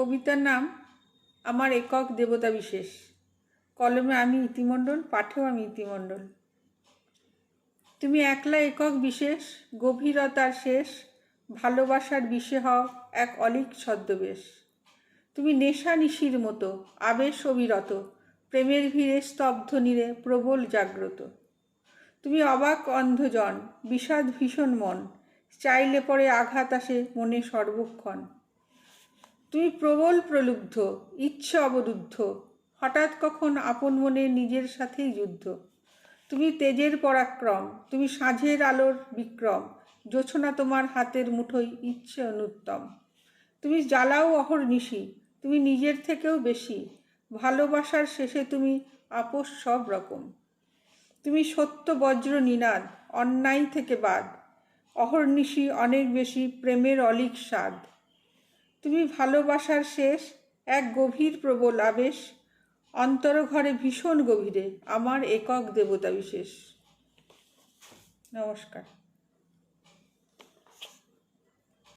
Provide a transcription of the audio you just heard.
কবিতার নাম আমার একক দেবতা বিশেষ। কলমে আমি ইতিমণ্ডল, পাঠেও আমি ইতিমণ্ডল। তুমি একলা একক বিশেষ, গভীরতার শেষ, ভালোবাসার বিষে হও এক অলিক ছদ্মবেশ। তুমি নেশা নিশির মতো, আবেশ অবিরত, প্রেমের ভিড়ে স্তব্ধ নীরে প্রবল জাগ্রত। তুমি অবাক অন্ধজন, বিষাদ ভীষণ মন, চাইলে পরে আঘাত আসে মনে সর্বক্ষণ। তুমি প্রবল প্রলুব্ধ, ইচ্ছে অবরুদ্ধ। হঠাৎ কখন আপন মনে নিজের সাথেই যুদ্ধ। তুমি তেজের পরাক্রম, তুমি সাঁঝের আলোর বিক্রম জোছনা তোমার হাতের মুঠোই ইচ্ছে অনুত্তম। তুমি জ্বালাও অহর্নিশি তুমি নিজের থেকেও বেশি, ভালোবাসার শেষে তুমি আপোষ সব রকম। তুমি সত্য বজ্র নিনাদ, অন্যায় থেকে বাদ অহর্নিশি অনেক বেশি প্রেমের অলিক স্বাদ। তুমি ভালোবাসার শেষ, এক গভীর প্রবল আবেশ। অন্তর ঘরে ভীষণ গভীরে, আমার একক দেবতা বিশেষ। নমস্কার।